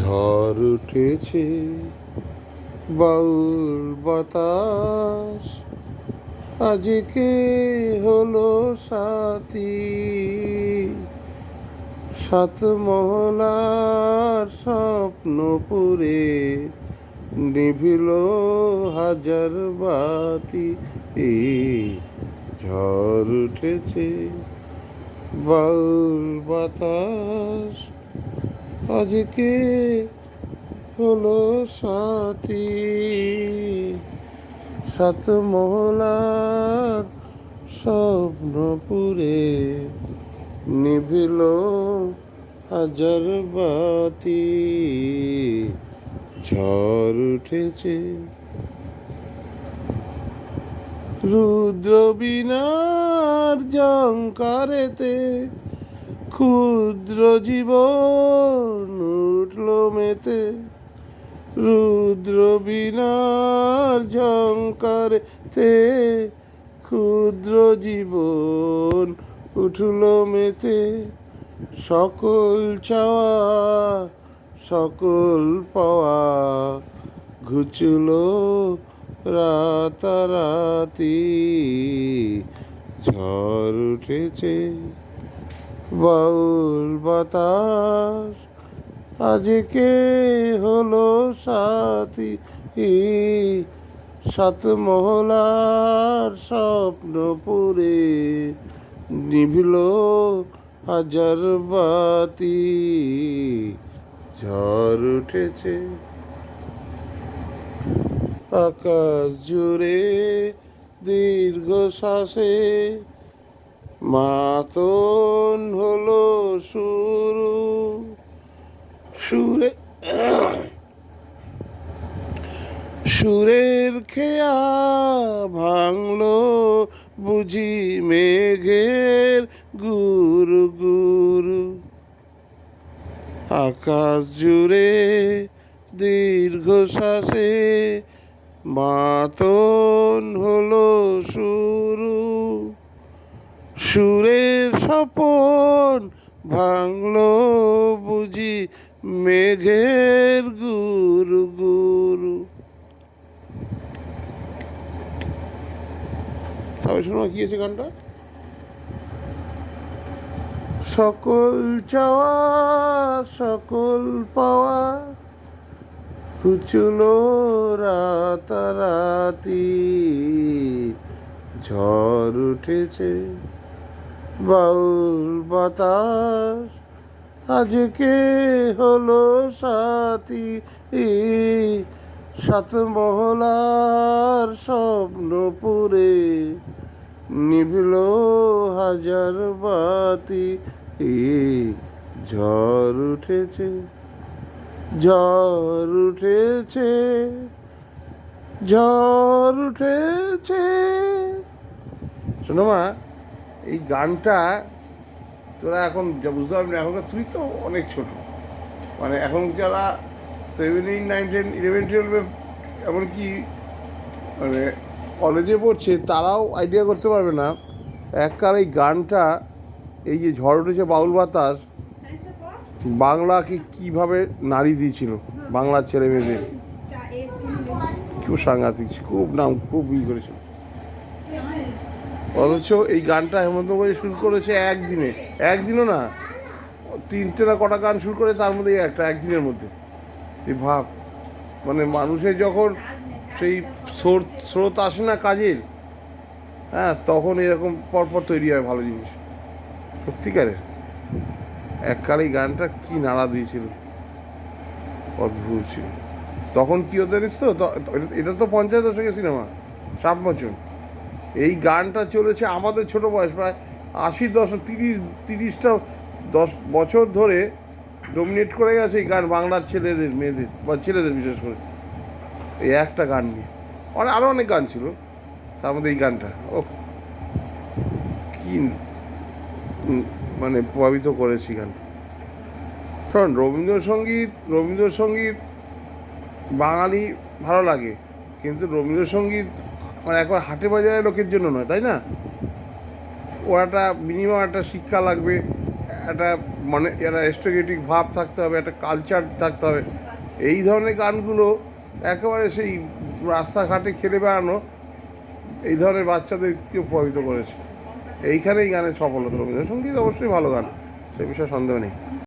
ঝড় উঠেছে, বাউল বাতাস। আজকে হলো সাথী সাত মহলার স্বপ্নপুরে নিভিল হাজার বাতি। ঝড় উঠেছে, বাউল বাতাস। আজকে হলো সাথী? সাত মহলার স্বপ্নপুরে নিভিল হাজার বাতি। ঝড় উঠেছে। রুদ্র বিনার জঙ্কারেতে ক্ষুদ্র জীবন উঠল মেতে, রুদ্র বিনার ঝঙ্কারেতে ক্ষুদ্র জীবন উঠল মেতে, সকল চাওয়া, সকল পাওয়া ঘুচল রাতারাতি। ঝড় উঠেছে। বাউল বাতাস। আজকে হলো সাথী? সাত মহলার স্বপ্নপুরে নিভিল হাজার বাতি। ঝড় উঠেছে। আকাশ জুড়ে দীর্ঘ শ্বাসে মাতন হলো শুরু, সুরে, সুরের খেয়া ভাঙলো বুঝি মেঘের গুরু গুরু। আকাশ জুড়ে দীর্ঘ শ্বাসে মাতন হলো শুরু সুরের স্বপন ভাঙলো বুঝি মেঘের গুরু গুরু। তবে শোনো কি আছে গানটা? সকল চাওয়া, সকল পাওয়া, হুচুলো রাতারাতি, ঝড় উঠেছে। বাউল বাতাস আজকে হলো সাথী সাত মহলার স্বপ্নপুরে নিভিল হাজার বাতি, ঝড় উঠেছে ঝড় উঠেছে ঝড় উঠেছে। শোনো মা এই গানটা তোরা এখন যা বুঝতে পারবি না এখনকার তুই তো অনেক ছোট মানে এখন যারা seven eight nine ten eleven টুয়েলভে এমনকি মানে কলেজে পড়ছে তারাও আইডিয়া করতে পারবে না এককার এই গানটা এই যে ঝড় উঠেছে বাউল বাতাস বাংলাকে কীভাবে নারী দিয়েছিল বাংলার ছেলে মেয়েদের খুব সাংঘাতিক খুব নাম খুব ই করেছিল অথচ এই গানটা হেমন্ত করে শুরু করেছে একদিনে। একদিনও না, তিনটে না কটা গান শুরু করে তার মধ্যে এই একটা, একদিনের মধ্যে। তুই ভাব মানে মানুষের যখন সেই স্রোত স্রোত আসে না কাজের হ্যাঁ তখন এরকম পরপর তৈরি হয় ভালো জিনিস। সত্যিকারের। এককালে এই গানটা কি নাড়া দিয়েছিল। অদ্ভুত ছিল। তখন কি জানিস তো, এটা- তো পঞ্চায়েত দশকের সিনেমা, সাত বছর। এই গানটা চলেছে আমাদের ছোট বয়স, প্রায় আশি দশক তিরিশ, তিরিশটা দশ বছর ধরে ডোমিনেট করে গেছে এই গান বাংলার ছেলেদের, মেয়েদের বা ছেলেদের বিশেষ করে। এই একটা গান নিয়ে। অনেক আরও অনেক গান ছিল, তার মধ্যে এই গানটা। ও কি মানে প্রভাবিত করেছি গান শোন, রবীন্দ্রসঙ্গীত রবীন্দ্রসঙ্গীত বাঙালি ভালো লাগে, কিন্তু রবীন্দ্রসঙ্গীত মানে একবার হাটে বাজারে লোকের জন্য নয়, তাই না? ও একটা মিনিমাম একটা শিক্ষা লাগবে, একটা মানে একটা এস্ট্রেগেটিক ভাব থাকতে হবে, একটা কালচার থাকতে হবে। এই ধরনের গানগুলো একেবারে সেই রাস্তাঘাটে খেলে বেড়ানো, এই ধরনের বাচ্চাদেরকে প্রভাবিত করেছে। এইখানেই গানের সফলতা রবীন্দ্রসঙ্গীত অবশ্যই ভালো গান, সে বিষয়ে সন্দেহ নেই।